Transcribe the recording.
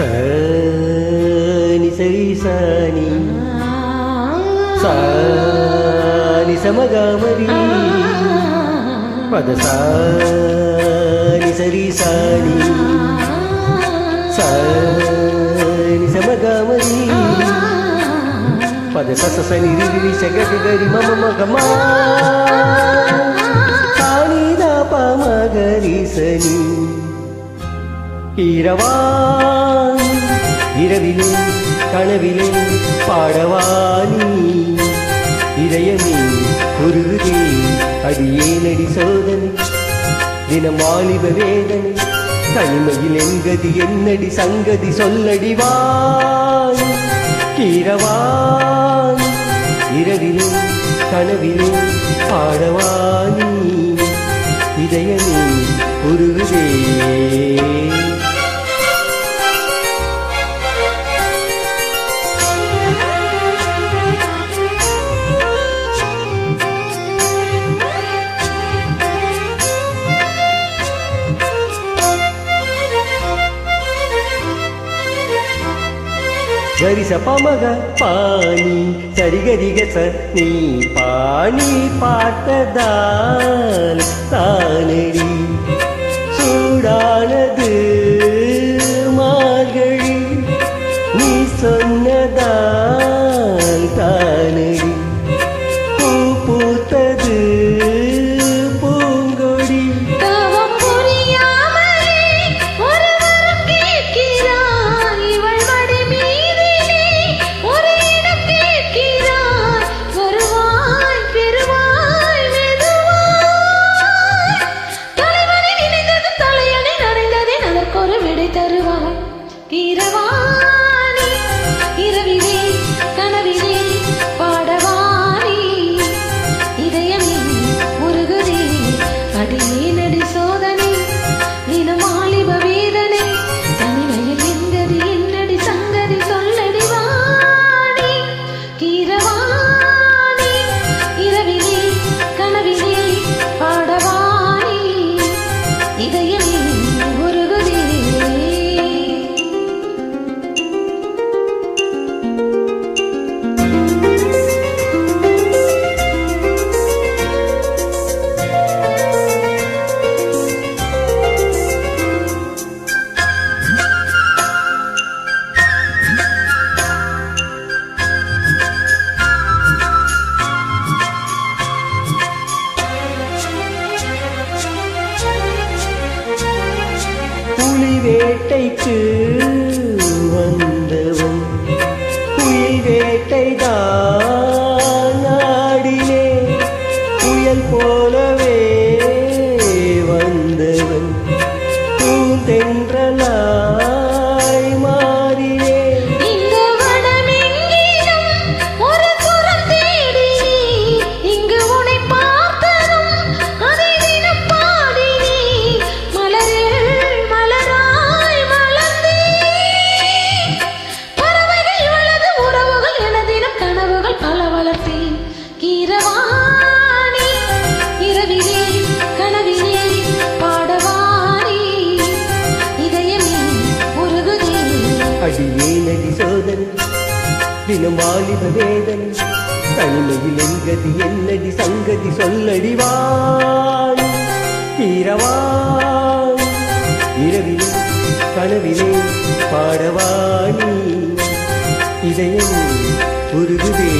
సని సరి సని. సాని సమగామరి. పద సాని సరి సాని. సాని సమగామరి. పద సస సని రిరి సగటి గరి మమ మగమా సాని దాప సని కీరవా இரவிலும் கனவிலும் பாடவானி இதயமே உருகுதே அது ஏனடி சோதனை? தினம் வாலிப வேதனை தனிமையில் எங்கதி என்னடி சங்கதி? சொல்லடிவான் கீரவான் இரவிலும் கனவிலும் பாடவானி இதயமே உருகுதே గరిస పమగ పాని సరిగరిగస నీ పాని பார்த்ததால் தானடி சூடானது வேட்டைக்கு வந்தவன். புயல் வேட்டைதான் நாடினே புயல் போலவே வந்தவன். பூந்தென்றலாய் அடியேனடி சோதனை தினம் வாலிப வேதனை தனிமையில் எங்கதி என்னடி சங்கதி சொல்லடி வான் இரவான் இரவிலே கனவிலே பாடவானி இதயம் உருகுதே